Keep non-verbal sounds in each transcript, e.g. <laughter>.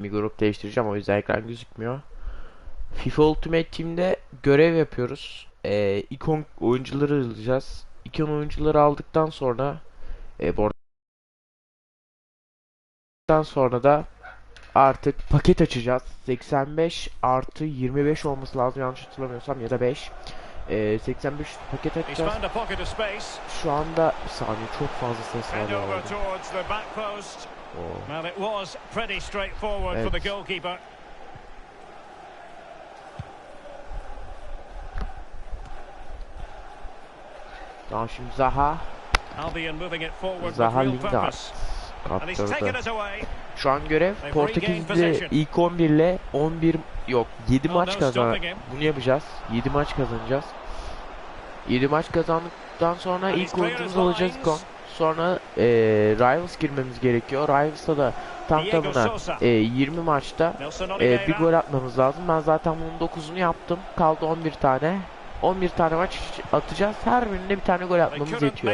bir grup değiştireceğim o yüzden ekran gözükmüyor. FIFA Ultimate Team'de görev yapıyoruz. Ee, ikon oyuncuları alacağız. İkon oyuncuları aldıktan sonra e, bu arada sonra da artık paket açacağız. 85 artı 25 olması lazım yanlış hatırlamıyorsam ya da 5. Ee, 85 paket açacağız. Şu anda bir saniye çok fazla ses var Oo. Well, it was pretty straightforward for Evet. the goalkeeper. Tamam şimdi Zaha Albion moving it forward Zaha Lingard kaptırdı. Şu an görev possession. ilk 11 ile 11 yok 7 Oh, maç kazan. Bunu yapacağız. 7 maç kazanacağız. 7 maç kazandıktan sonra ilk alacağız lines. kon. Sonra eee Rivals girmemiz gerekiyor. Rivals'ta da tam tamına eee, 20 maçta eee, bir gol atmamız lazım. Ben zaten bunun 9'unu yaptım. Kaldı 11 tane. 11 tane maç atacağız. Her birinde bir tane gol atmamız yetiyor.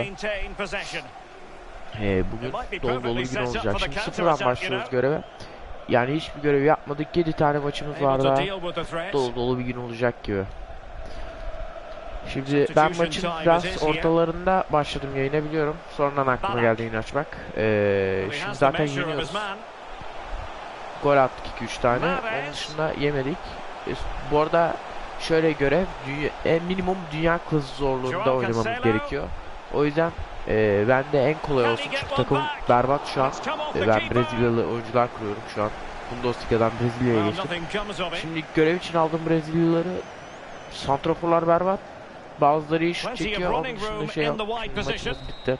Ee, bugün dolu dolu bir gün olacak. Şimdi sıfırdan başlıyoruz göreve. Yani hiçbir görev yapmadık. 7 tane maçımız var daha. Dolu dolu bir gün olacak gibi. Şimdi ben maçın biraz ortalarında başladım yayına biliyorum. Sonradan aklıma geldi yayın açmak. Ee, şimdi zaten yeniyoruz. Gol attık 2-3 tane. Onun dışında yemedik. E, bu arada şöyle görev dünya, en minimum dünya klası zorluğunda oynamamız gerekiyor. O yüzden e, ben de en kolay olsun çünkü takım berbat şu an. E, Ben. Brezilyalı oyuncular kuruyorum şu an. Bundesliga'dan Brezilya'ya geçtim. Şimdi görev için aldığım Brezilyalıları santraforlar berbat. Bazıları of çekiyor. Onun dışında şey maçımız bitti.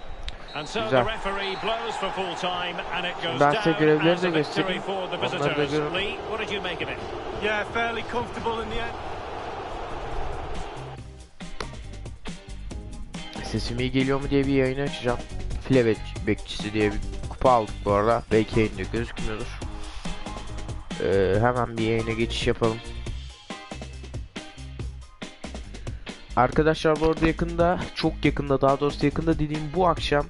And so the Güzel. referee blows for full time and it goes Ben size down görevleri de göstereyim. Onları da görün. Lee, what did you make of it? Yeah, fairly comfortable in the end. Sesim iyi geliyor mu diye bir yayın açacağım. File bek- bekçisi diye bir kupa aldık bu arada. Belki yayında gözükmüyordur. Ee, hemen bir yayına geçiş yapalım. Arkadaşlar bu arada yakında, çok yakında daha doğrusu yakında dediğim bu akşam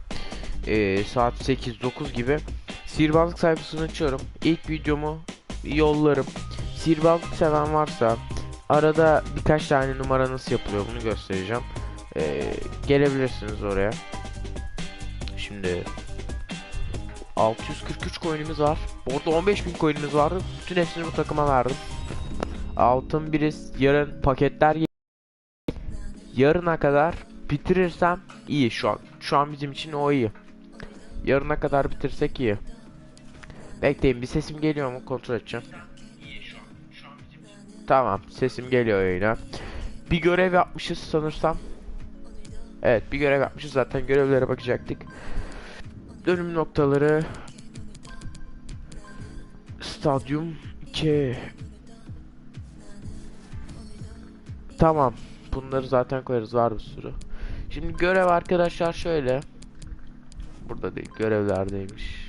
ee, saat 8-9 gibi sihirbazlık sayfasını açıyorum. İlk videomu yollarım. Sihirbazlık seven varsa arada birkaç tane numara nasıl yapılıyor bunu göstereceğim. Ee, gelebilirsiniz oraya. Şimdi 643 coin'imiz var. Orada 15.000 coin'imiz vardı. Bütün hepsini bu takıma verdim. Altın biriz. Yarın paketler Yarına kadar bitirirsem iyi şu an. Şu an bizim için o iyi. Yarına kadar bitirsek iyi. Bekleyin bir sesim geliyor mu kontrol edeceğim. Tamam sesim geliyor yayına. Bir görev yapmışız sanırsam. Evet bir görev yapmışız zaten görevlere bakacaktık. Dönüm noktaları Stadyum 2 Tamam bunları zaten koyarız var bir sürü. Şimdi görev arkadaşlar şöyle Burada değil görevlerdeymiş.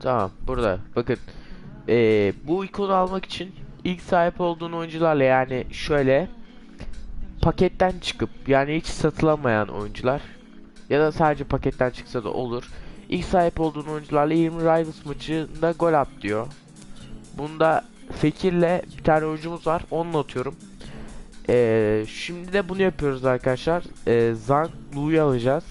Tamam burada bakın ee, bu ikonu almak için ilk sahip olduğun oyuncularla yani şöyle paketten çıkıp yani hiç satılamayan oyuncular ya da sadece paketten çıksa da olur. İlk sahip olduğun oyuncularla 20 Rivals maçında gol at diyor. Bunda Fekir'le bir tane oyuncumuz var. Onu atıyorum. Ee, şimdi de bunu yapıyoruz arkadaşlar. Ee, Zhang Lu'yu alacağız.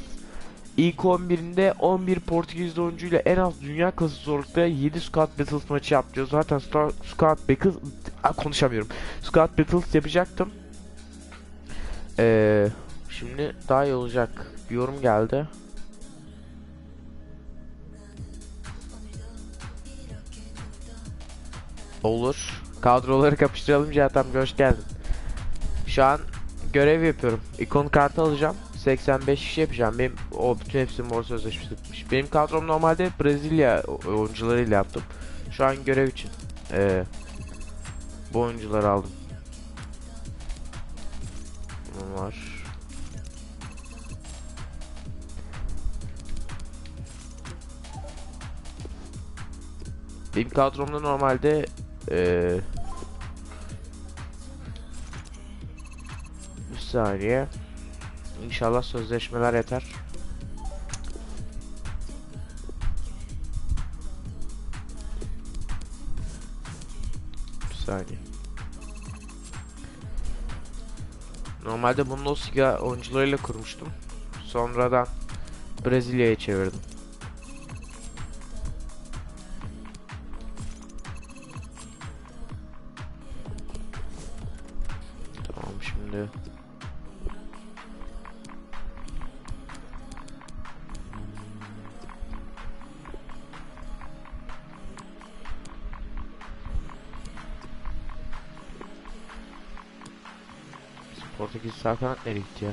İlk 11'inde 11 Portekizli oyuncuyla en az dünya klası zorlukta 7 Squad Battles maçı yap diyor. Zaten Star- Squad Battles konuşamıyorum. Squad Battles yapacaktım. Ee, şimdi daha iyi olacak. Bir yorum geldi. Olur. Kadroları kapıştıralım Cihat amca hoş geldin. Şu an görev yapıyorum. İkon kartı alacağım. 85 kişi yapacağım. Benim o bütün hepsi mor sözleşmesi bitmiş. Benim kadrom normalde Brezilya oyuncularıyla yaptım. Şu an görev için ee, bu oyuncuları aldım. Bunun var. Benim kadromda normalde ee, bir saniye İnşallah sözleşmeler yeter. Bir saniye. Normalde Bundesliga oyuncularıyla kurmuştum. Sonradan Brezilya'ya çevirdim. Portekiz sağ kanat nereye gitti ya?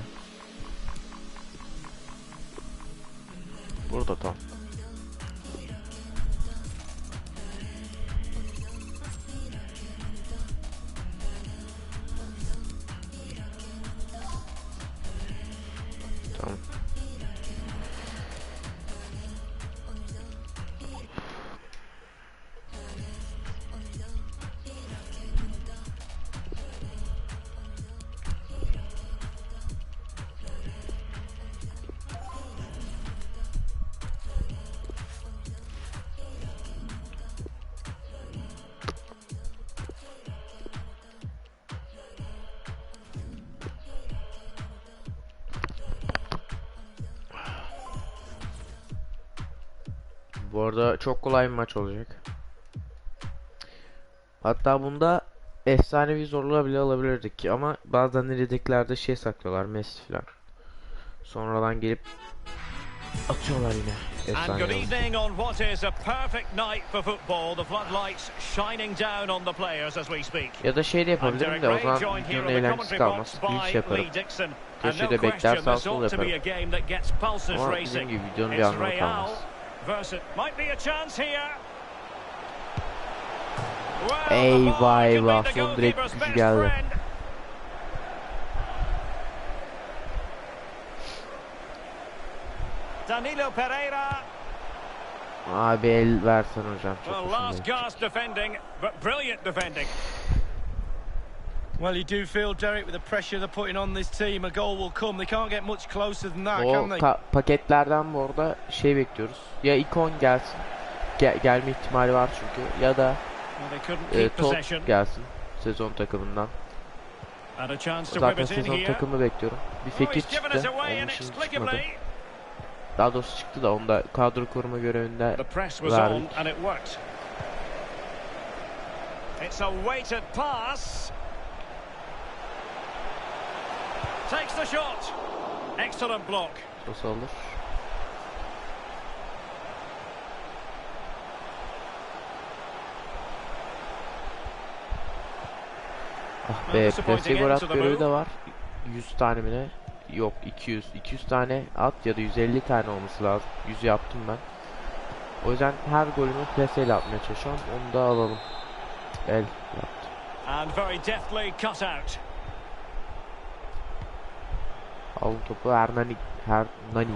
Burada tam. Bu arada çok kolay bir maç olacak. Hatta bunda efsanevi zorluğa bile alabilirdik ama bazen yedeklerde şey saklıyorlar Messi falan. Sonradan gelip atıyorlar yine And good evening on what is a perfect night for football. The floodlights shining down on the players as we speak. Ya da şey de I'm yapabilirim de o zaman videonun eğlencesi kalmaz. by yaparım. Köşede bekler sağ sol yaparım. Ama dediğim gibi videonun bir anlamı kalmaz. Versus might be a chance here. Eyvah, son direkt gücü geldi. Danilo Pereira. Abi el versen hocam. Çok Well, last gasp defending, but brilliant defending. Well, you do feel, Derek, with the pressure they're putting on this team, a goal will come. They can't get much closer than that, can they? ka- paketlerden bu arada şey bekliyoruz. Ya ikon gelsin. Gel- gelme ihtimali var çünkü. Ya da Well, e, top gelsin. Sezon takımından. Zaten sezon here. takımı bekliyorum. Bir Oh, given çıktı. Onun için çıkmadı. Daha doğrusu çıktı da onu da kadro koruma görevinde verdik. It's a weighted pass. Takes the shot. Excellent block. Olur? Ah be, plase gol at görevi de var. 100 tane mi ne? Yok 200. 200 tane at ya da 150 tane olması lazım. 100 yaptım ben. O yüzden her golümü plaseyle atmaya çalışıyorum. Onu da alalım. El yaptı. And very deftly cut out. Alın topu Hernani. Hernani.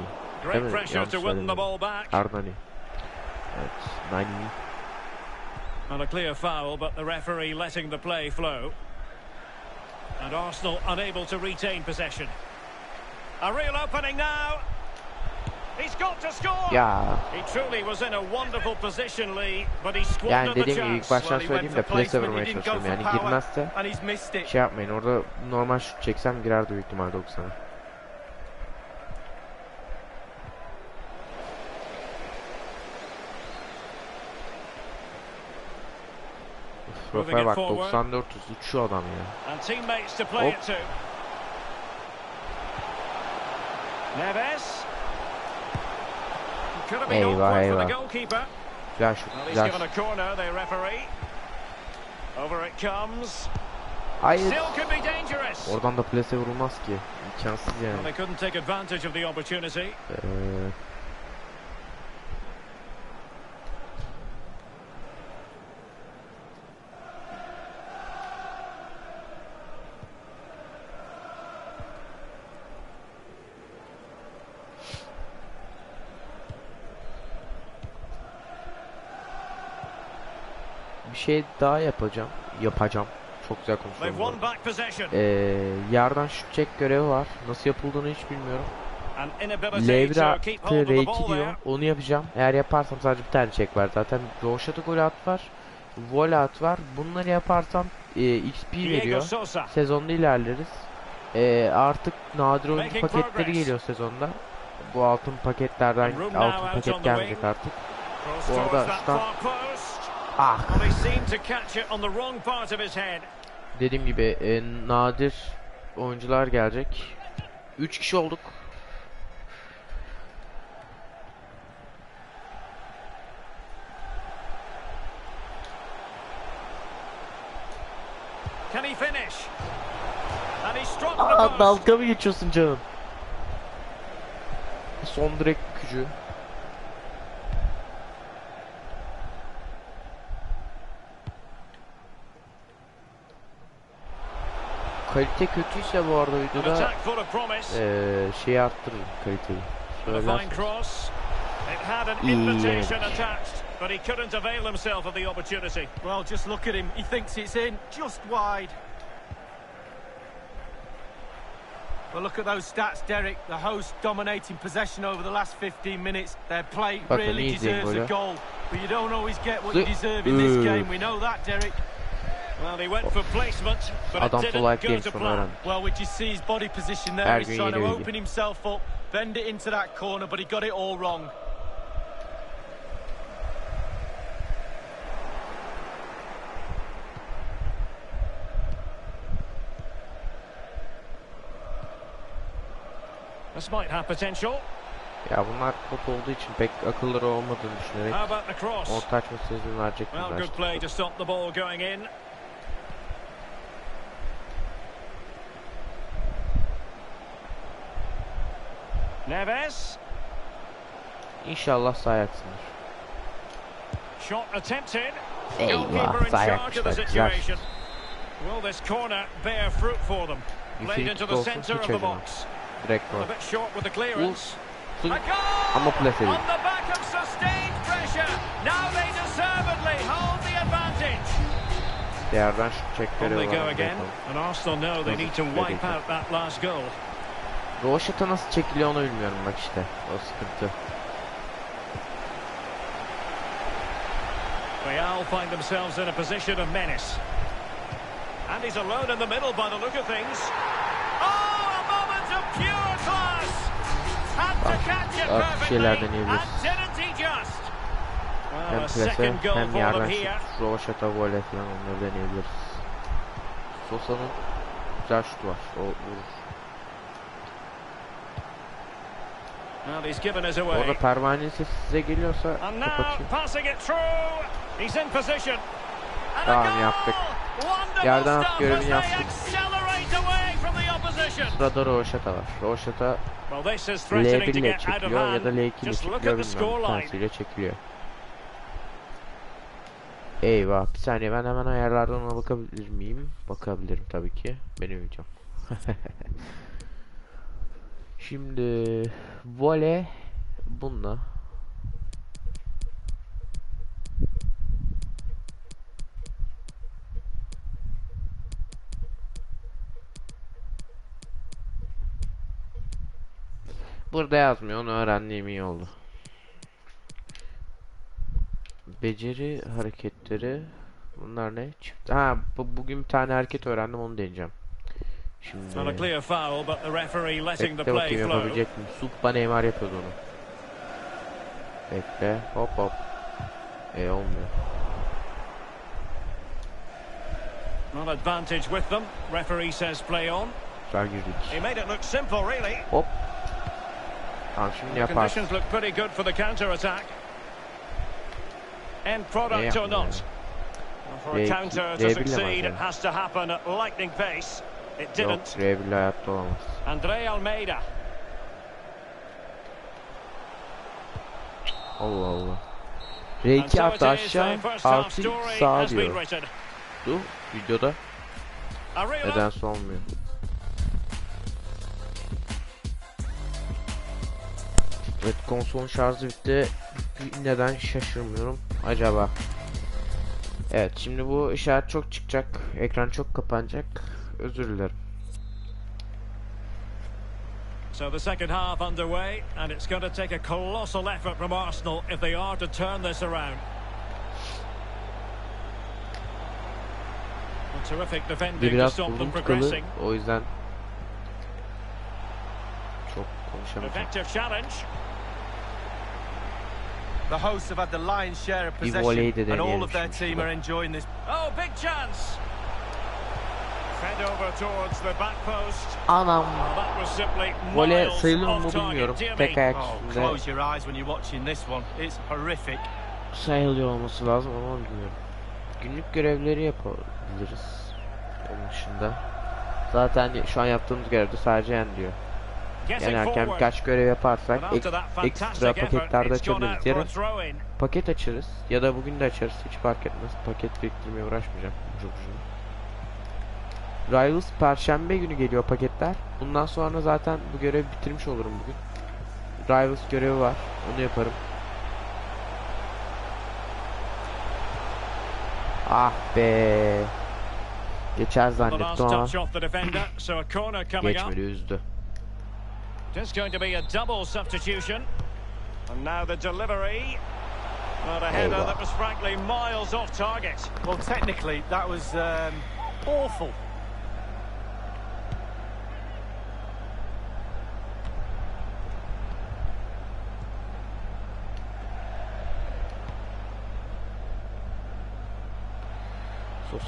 Great Değil mi? pressure Yanlış to win the söyledim. ball back. Hernani. Evet. Nani. And a clear foul, but the referee letting the play flow. And Arsenal unable to retain possession. A real opening now. He's got to score. Ya. He truly was in a wonderful position, Lee, but he squandered Yani the dediğim gibi chance. ilk baştan söyleyeyim de plase vurmaya he didn't go çalışıyorum. Yani girmezse and he's missed it. şey yapmayın. Orada normal şut çeksem girerdi büyük ihtimalle 90'a. Well, he's güzel given şut. a corner, the referee. Over it comes. Hayır. Oradan da plase vurulmaz ki. İmkansız yani. they couldn't take advantage of the opportunity. Ee, bir şey daha yapacağım. Yapacağım. çok güzel konuşuyorum. Ee, yerden şut çek görevi var. Nasıl yapıldığını hiç bilmiyorum. An inability L1 to artı keep hold of the R2 ball diyor. Onu yapacağım. Eğer yaparsam sadece bir tane çek var zaten. Roşat'a gol at var. Vol at var. Bunları yaparsam e, XP veriyor. Sezonda ilerleriz. Ee, artık nadir oyuncu paketleri geliyor sezonda. Bu altın paketlerden altın paket gelmeyecek artık. Bu arada post. Ah Well, he seemed to catch it on the wrong part of his head. dediğim gibi e, nadir oyuncular gelecek. 3 kişi olduk. Can he finish? And he struck the Aa, dalga mı geçiyorsun canım? Son direkt gücü. Kalite kötüyse bu arada videoda şeyi kaliteyi. Fine cross. It had an İyi invitation attached, but he couldn't avail himself of the opportunity. Well, just look at him. He thinks it's in, just wide. Well, look at those stats, Derek. The host dominating possession over the last 15 minutes. Their play Bakın really iyi izleyin deserves a goal. But you don't always get what you deserve in this game. We know that, Derek. Well, he went for placement, but it didn't ayak go to plan. Well, we just see his body position there. Her He's trying to open himself up, bend it into that corner, but he got it all wrong. This might have potential. Ya bunlar bot olduğu için pek akılları olmadığını düşünerek How about the cross? orta açmasına izin verecek Well, good play to stop the ball going in. Neves. İnşallah sahaya. Shot attempted. Goalkeeper in charge of the situation. Will this corner bear fruit for them? Played into the centre of the box. Direkt A bit short with the clearance. Goal! ama plase On the back of sustained pressure. Now they deservedly hold the advantage. Şut çekleri On they go again. And Arsenal know they need to wipe out that last goal. Roşat'a nasıl çekiliyor onu bilmiyorum bak işte. O sıkıntı. Real find themselves in a position of menace. And he's alone in the middle by the look of things. Oh, a moment of pure class! Had to Bak, catch it artık perfectly. And didn't he just? Well, Hem a second goal hem for them here. Roşat'a onları deneyebiliriz. Sosa'nın güzel şutu var. O vurur. Well, he's given us Orada pervanenin sesi size geliyorsa kapatayım. Tamam, yaptık. Yerden at görevini yaptık. Sırada Roşat'a var. Roşat'a Well, this is threatening L1 to ile çekiliyor ya da hand. L2 ile çekiliyor bilmiyorum. Tanesiyle çekiliyor. Eyvah bir saniye ben hemen ayarlardan ona bakabilir miyim? Bakabilirim tabii ki. Benim videom. <laughs> Şimdi vole bununla Burada yazmıyor onu öğrendiğim iyi oldu. Beceri hareketleri bunlar ne? Çift. Ha bu, bugün bir tane hareket öğrendim onu deneyeceğim. Şimdi Not a clear foul, but the referee letting the play flow. yapabilecek miyim? Suppa Neymar yapıyordu onu. Bekle hop hop. E olmuyor. Not advantage with them. Referee says play on. Güzel girdik. He made it look simple, really. Hop. Tamam şimdi yaparsın. Conditions look pretty good for the counter attack. End product or not. For a R2 counter to succeed, it has to happen at lightning pace. It Yok didn't. R1 hayatta olamaz. Andre Almeida. Allah Allah. And R2 so attı it is, aşağı, artı sağ diyor. Du videoda nedense olmuyor. Evet konsolun şarjı bitti. Neden şaşırmıyorum acaba? Evet şimdi bu işaret çok çıkacak. Ekran çok kapanacak. Özür dilerim. So the second half underway, and it's going to take a colossal effort from Arsenal if they are to turn this around. A terrific Bir defending to biraz stop uzun them tıkalı. progressing. O yüzden çok konuşamayacağım. Effective challenge. The hosts have had the lion's share of Bir possession, voleyi de and all deneyelim of their şimdi team şurada. are enjoying this. Oh, big chance! Anam. Well, that was simply Vole miles sayılıyor mu bilmiyorum. Tek ayak Oh, üstünde close your eyes when you're watching this one. It's horrific. sayılıyor olması lazım ama bilmiyorum. Günlük görevleri yapabiliriz. Onun dışında. Zaten şu an yaptığımız görevde sadece yen diyor. Yenerken birkaç görev yaparsak ek- ekstra paketlerde açabiliriz. Yarın paket açarız ya da bugün de açarız. Hiç fark etmez. Paket biriktirmeye uğraşmayacağım. Ucu ucuna. Rivals Perşembe günü geliyor paketler. Bundan sonra zaten bu görevi bitirmiş olurum bugün. Rivals görevi var. Onu yaparım. Ah be. Geçer zannettim ama geçmedi üzdü. Just going to be a double substitution. And now the delivery. Well, a header that was frankly miles off target. Well, technically, that was um, awful.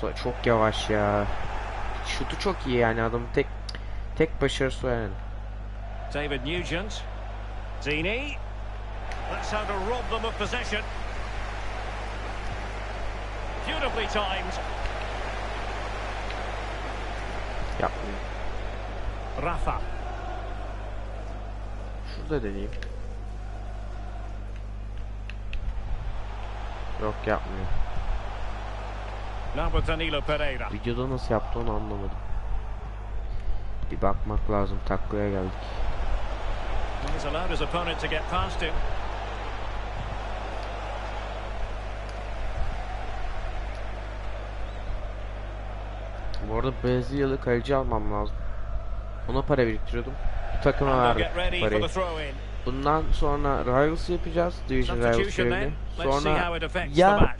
Çok yavaş ya. Şutu çok iyi yani adam tek tek başarısı yani. David Nugent. Dini. That's how to rob them of possession. Beautifully timed. Yapmıyor. Rafa. Şurada deneyeyim. Yok yapmıyor. Now with Danilo Pereira. Videoda nasıl yaptı onu anlamadım. Bir bakmak lazım. Taklaya geldik. He's allowed his opponent to get past him. Bu arada Brezilyalı kaleci almam lazım. Ona para biriktiriyordum. Bu takıma verdim parayı. Bundan sonra Rivals yapacağız. Division Rivals Substitution görevini. then. Let's see how Sonra ya.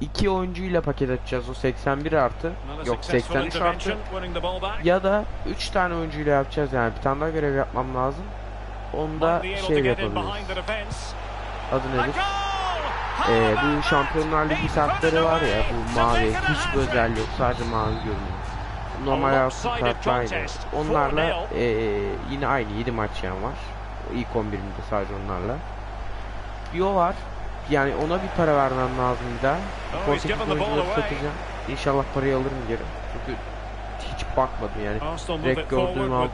İki oyuncuyla paket açacağız. O 81 artı. Yok successful 83 artı. Ya da 3 tane oyuncuyla yapacağız yani. Bir tane daha görev yapmam lazım. Onda şey yapabiliriz. Adı nedir? Ee, bu Şampiyonlar Ligi kartları var ya bu mavi hiçbir hat-trick. özelliği yok sadece mavi görünüyor. Normal A hayatın lopsided kartı aynı. Onlarla 4-0. ee, yine aynı 7 maç yan var. İlk 11'imde sadece onlarla. Yo var. Yani ona bir para vermem lazım bir daha. he's Portekiz oyuncuları satacağım. İnşallah parayı alırım geri. Çünkü hiç bakmadım yani. Direkt gördüğümü aldım.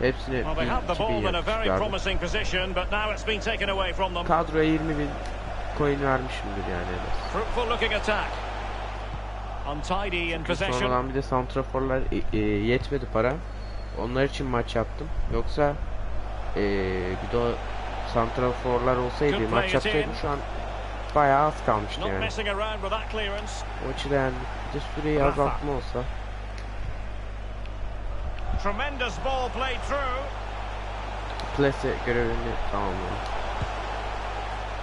Hepsini Well, they had the 2000 ball in a very yapmışlardı. promising position, but now it's been taken away from them. Kadroya 20 bin coin vermişimdir yani en az. Sonradan bir de santraforlar e, e, yetmedi para. Onlar için maç yaptım. Yoksa e, bir de santraforlar olsaydı maç play in. şu an bayağı az kalmıştı yani. messing around with that clearance. O açıdan bir süreyi azaltma olsa. Tremendous ball played through. Plase görevini tamamladım.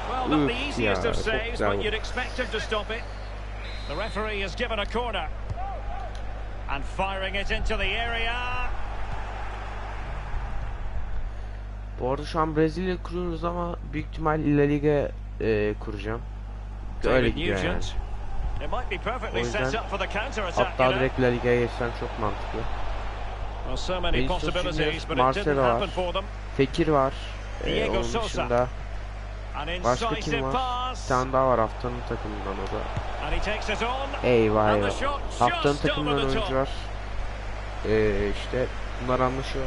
Well, not the easiest of saves, but you'd expect him to stop it. The referee has given a corner. And firing it into the area. Bu arada şu an Brezilya kuruyoruz ama büyük ihtimal La Liga e, kuracağım. Öyle gidiyor yani. O yüzden Hatta direkt La Liga'ya geçsem çok mantıklı. Vinicius Marcelo var. Fekir var. E, Diego onun dışında başka kim var? Bir tane daha var haftanın takımından o da. Eyvah eyvah. Haftanın takımından oyuncu var. Ee, işte bunlar anlaşıyor.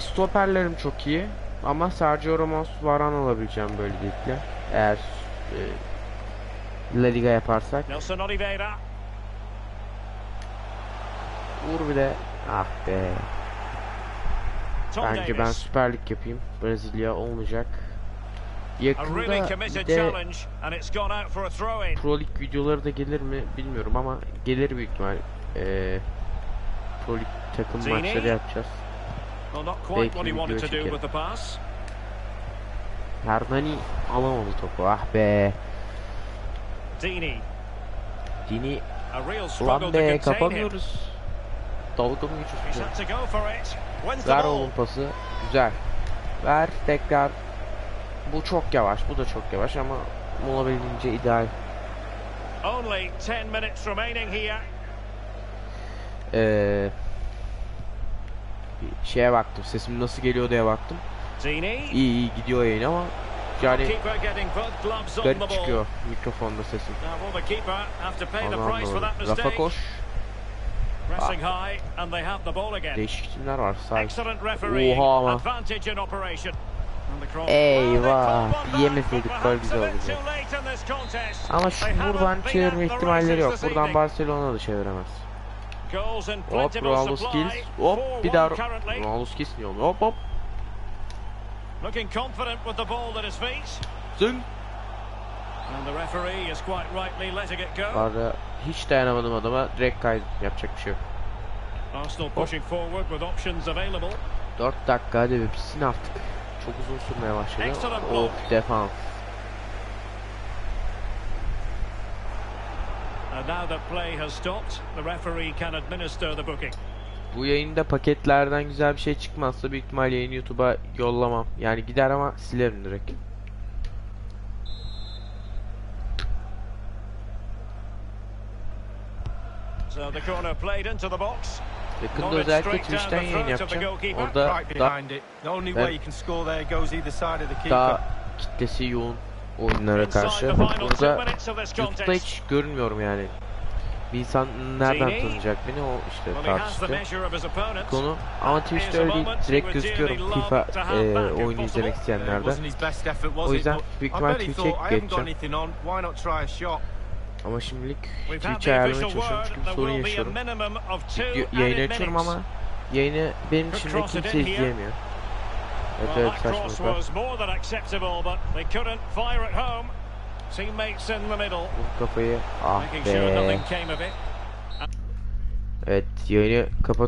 Stoperlerim çok iyi. Ama Sergio Ramos Varan alabileceğim böylelikle. Eğer e, La Liga yaparsak. Nelson Oliveira. Vur bir de. Ah be. Bence ben. Süper Lig yapayım. Brezilya olmayacak. Yakında de. Pro Lig videoları da gelir mi bilmiyorum ama gelir büyük ihtimal. Ee, Pro Lig takım maçları yapacağız. Well, not quite Belki what he video wanted to do çekerim. with the pass. Hernani alamadı topu. Ah be. Dini, Dini ulan be kapamıyoruz. Dalga mı geçiyorsun? Ver oğlum pası. Güzel. Ver tekrar. Bu çok yavaş. Bu da çok yavaş ama olabildiğince ideal. Only 10 minutes remaining here. Ee, bir şeye baktım. Sesim nasıl geliyor diye baktım. İyi iyi gidiyor yayın ama yani garip çıkıyor mikrofonda sesim. Anlamadım. Rafa koş. Pressing high, and they have the ball again. Değişik isimler var. Referee. Oha ama. Eyvah, back, gol güzel contest. Ama şu buradan çevirme ihtimalleri yok. Buradan. Barcelona da çeviremez. Hop supply. skills. Hop bir daha 4-1 currently. Ronaldo skills niye olmuyor? Hop hop. Looking confident with the ball at his feet. Zing. And the referee is quite rightly letting it go. Arada hiç dayanamadım adama. Direkt kaydım. Yapacak bir şey yok. Arsenal pushing forward with options available. 4 dakika hadi bir bitsin artık. Çok uzun sürmeye başladı. Of defans. And now that play has stopped, the referee can administer the booking. Bu yayında paketlerden güzel bir şey çıkmazsa büyük ihtimal yayını YouTube'a yollamam. Yani gider ama silerim direkt. So the corner played into the box. Yakında özellikle straight down Twitch'ten the yayın the yapacağım. goalkeeper. Orada Right da, behind it. The only Ben- way you can score there goes either side of the keeper. daha kitlesi yoğun oyunlara karşı. Burada YouTube'da hiç görünmüyorum yani. Bir insan nereden tanıyacak beni o işte tartıştı konu. Ama Twitch'te öyle değil. Direkt gözüküyorum FIFA e, oyunu izlemek isteyenlerde. O yüzden büyük ihtimal Twitch'e geçeceğim. Ama şimdilik We've had Twitch the ayarlamaya çalışıyorum çünkü bir sorun yaşıyorum. yayını açıyorum ama yayını benim cross it kimse izleyemiyor. Well, that cross was more than acceptable, but they couldn't fire at home. Teammates in the middle, kafayı. Ah making sure nothing came of it. Evet yayını kapat.